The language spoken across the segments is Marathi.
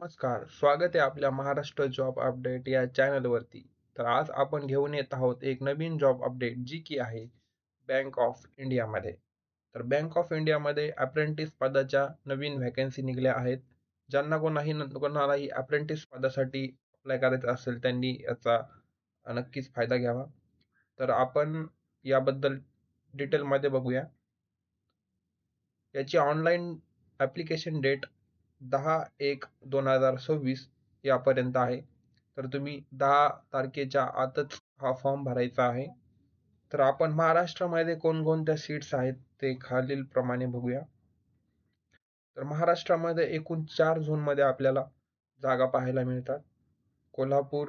नमस्कार स्वागत आहे आपल्या महाराष्ट्र जॉब अपडेट या चॅनलवरती तर आज आपण घेऊन येत आहोत एक नवीन जॉब अपडेट जी की आहे बँक ऑफ इंडियामध्ये तर बँक ऑफ इंडियामध्ये अप्रेंटिस पदाच्या नवीन व्हॅकन्सी निघल्या आहेत. ज्यांना कोणाही कोणालाही अप्रेंटिस पदासाठी अप्लाय करायचं असेल त्यांनी याचा नक्कीच फायदा घ्यावा. तर आपण याबद्दल डिटेलमध्ये बघूया. याची ऑनलाईन ॲप्लिकेशन डेट दहा एक दोन हजार सव्वीस यापर्यंत आहे. तर तुम्ही दहा तारखेच्या आतच हा फॉर्म भरायचा आहे. तर आपण महाराष्ट्रामध्ये कोणकोणत्या सीट्स आहेत ते खालील प्रमाणे बघूया. तर महाराष्ट्रामध्ये एकूण चार झोनमध्ये आपल्याला जागा पाहायला मिळतात. कोल्हापूर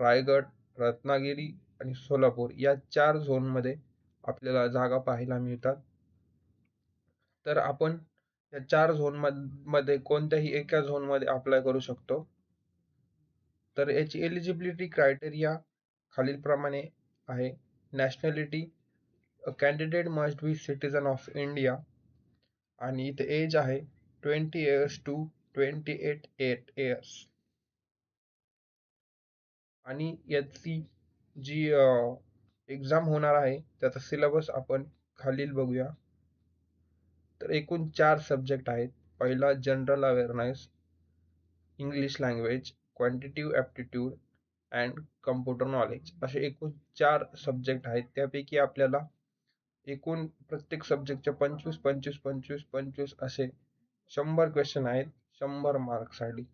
रायगड रत्नागिरी आणि सोलापूर या चार झोनमध्ये आपल्याला जागा पाहायला मिळतात. तर आपण या चार झोनमध्ये कोणत्याही एका झोनमध्ये अप्लाय करू शकतो. तर याची एलिजिबिलिटी क्रायटेरिया खालीलप्रमाणे आहे. Nationality a candidate must be citizen of India आणि इथे एज आहे twenty years to twenty eight eight years आणि याची जी एक्झाम होणार आहे त्याचा सिलेबस आपण खालील बघूया. तर एकूण चार सब्जेक्ट आहेत. पहिला general awareness English language quantitative aptitude and computer knowledge असे एकूण चार सब्जेक्ट आहेत. त्यापैकी आपल्याला एकूण प्रत्येक सब्जेक्टचे पंचवीस पंचवीस पंचवीस पंचवीस असे शंभर क्वेश्चन आहेत. शंभर मार्क्ससाठी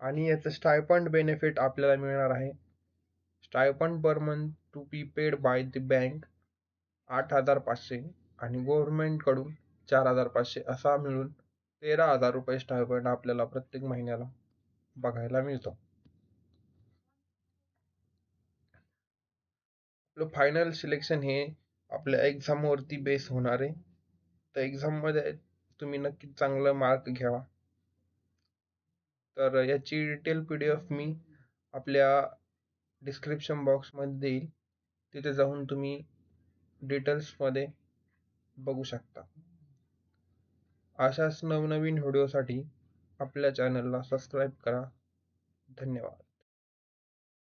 आणि याचं स्टायपंड बेनिफिट आपल्याला मिळणार आहे. Stipend per month to be paid by the bank आठ हजार पाचशे. आणि गव्हर्मेंटकडून चार हजार पाचशे असा मिळून तेरा हजार रुपये स्टायपंड आपल्याला प्रत्येक महिन्याला बघायला मिळतो. आपलं फायनल सिलेक्शन हे आपल्या एक्झामवरती बेस होणार आहे. तर एक्झाममध्ये तुम्ही नक्की चांगलं मार्क घ्यावा. तर याची डिटेल पी डी एफ मी आपल्या डिस्क्रिप्शन बॉक्समध्ये देईल. तिथे जाऊन तुम्ही डिटेल्समध्ये बघू शकता. अशाच नवनवीन व्हिडिओसाठी आपल्या चॅनलला सबस्क्राईब करा. धन्यवाद.